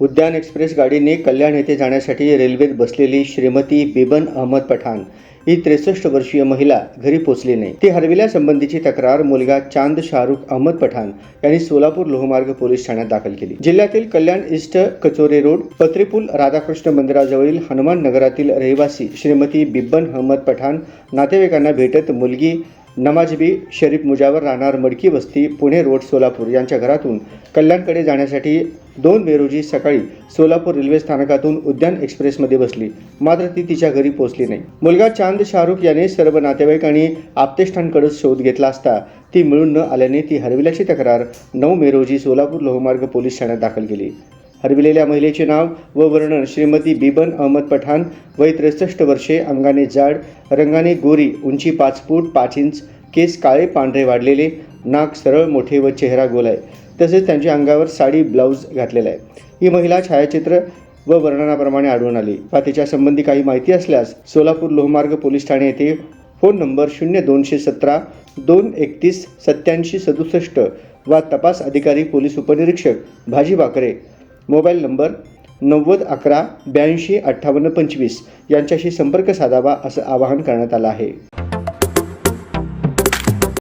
उद्यान एक्सप्रेस गाडीने कल्याण येथे जाण्यासाठी रेल्वेत बसलेली श्रीमती बिबन अहमद पठाण. ही त्रेसष्ट वर्षीय महिला घरी पोचली नाही. ती हरविल्यासंबंधीची तक्रार मुलगा चांद शाहरुख अहमद पठाण यांनी सोलापूर लोहमार्ग पोलीस ठाण्यात दाखल केली. जिल्ह्यातील कल्याण ईस्ट कचोरे रोड पत्रीपूल राधाकृष्ण मंदिराजवळील हनुमान नगरातील रहिवासी श्रीमती बिब्बन अहमद पठाण नातेवाईकांना भेटत मुलगी नमाजबी शरीफ मुजावर राहणार मडकी वस्ती पुणे रोड सोलापूर यांच्या घरातून कल्याणकडे जाण्यासाठी दोन मे रोजी सकाळी सोलापूर रेल्वे स्थानकातून उद्यान एक्सप्रेसमध्ये बसली. मात्र ती तिच्या घरी पोहोचली नाही. मुलगा चांद शाहरुख याने सर्व नातेवाईक आणि आप्तेष्टांकडे शोध घेतला असता ती मिळून न आल्याने ती हरविल्याची तक्रार नऊ मे रोजी सोलापूर लोहमार्ग पोलीस ठाण्यात दाखल केली. हरविलेल्या महिलेचे नाव व वर्णन श्रीमती बिबन अहमद पठाण वय त्रेसष्ट वर्षे अंगाने जाड रंगाने गोरी उंची पाच फूट पाच इंच केस काळे पांढरे वाढलेले नाक सरळ मोठे व चेहरा गोल आहे. तसेच त्यांच्या अंगावर साडी ब्लाऊज घातलेला आहे. ही महिला छायाचित्र व वर्णनाप्रमाणे आढळून आली. वा तिच्या संबंधी काही माहिती असल्यास सोलापूर लोहमार्ग पोलीस ठाणे येथे फोन नंबर शून्य दोनशे सतरा दोन एकतीस सत्याऐंशी सदुसष्ट वा तपास अधिकारी पोलीस उपनिरीक्षक भाजी बाकरे मोबाईल नंबर नव्वद अकरा ब्याऐंशी अठ्ठावन्न पंचवीस यांच्याशी संपर्क साधावा असं आवाहन करण्यात आलं आहे.